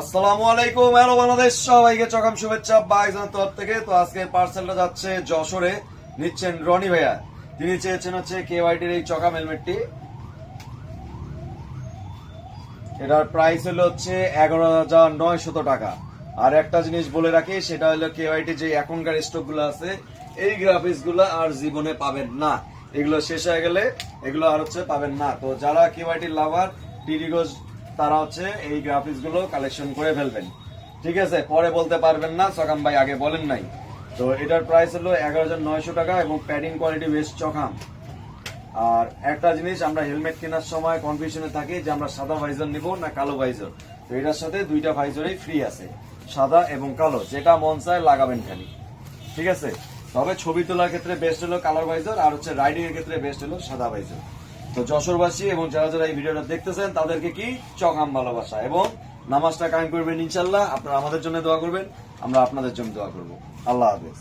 আসসালামু আলাইকুম, হ্যালো বাংলাদেশ, সবাইকে চকাম শুভেচ্ছা বাইজন তরফ থেকে। তো আজকে পার্সেলটা যাচ্ছে যশোরে, নিচ্ছেন রনি ভাইয়া। তিনি চেয়েছেন হচ্ছে কেওয়াইটির এই চকাম হেলমেটটি এটার প্রাইস হলো হচ্ছে এগারো হাজার নয়শত টাকা। আর একটা জিনিস বলে রাখি, সেটা হলো কেওয়াইটি যে এখনকার স্টকগুলো আছে, এই গ্রাফিক্সগুলো আর জীবনে পাবেন না। এগুলো শেষ হয়ে গেলে এগুলো আর হচ্ছে পাবেন না। তো যারা কেওয়াইটি লাভার ডিডিগোজ তারা হচ্ছে এই গ্রাফিক্সগুলো কালেকশন করে ফেলবেন। ঠিক আছে? পরে বলতে পারবেন না, সকাম ভাই আগে বলেন নাই। তো এটার প্রাইস হলো এগারো হাজার নয়শো টাকা এবং প্যাডিং কোয়ালিটি বেশ চখাম। আর একটা জিনিস, আমরা হেলমেট কেনার সময় কনফিউশনে থাকি যে আমরা সাদা ভাইজার নিব না কালো ভাইজার তো এটার সাথে দুইটা ভাইজারই ফ্রি আছে, সাদা এবং কালো। যেটা মন চায় লাগাবেন খালি। ঠিক আছে? তবে ছবি তোলার ক্ষেত্রে বেস্ট হলো কালার ভাইজার আর হচ্ছে রাইডিং এর ক্ষেত্রে বেস্ট হলো সাদা ভাইজার তো যশোরবাসী এবং যারা যারা এই ভিডিওটা দেখতেছেন, তাদেরকে কি? চকাম ভালোবাসা এবং নামাজটা কায়েম করবেন ইনশাল্লাহ আপনারা আমাদের জন্য দোয়া করবেন, আমরা আপনাদের জন্য দোয়া করব। আল্লাহ হাফেজ।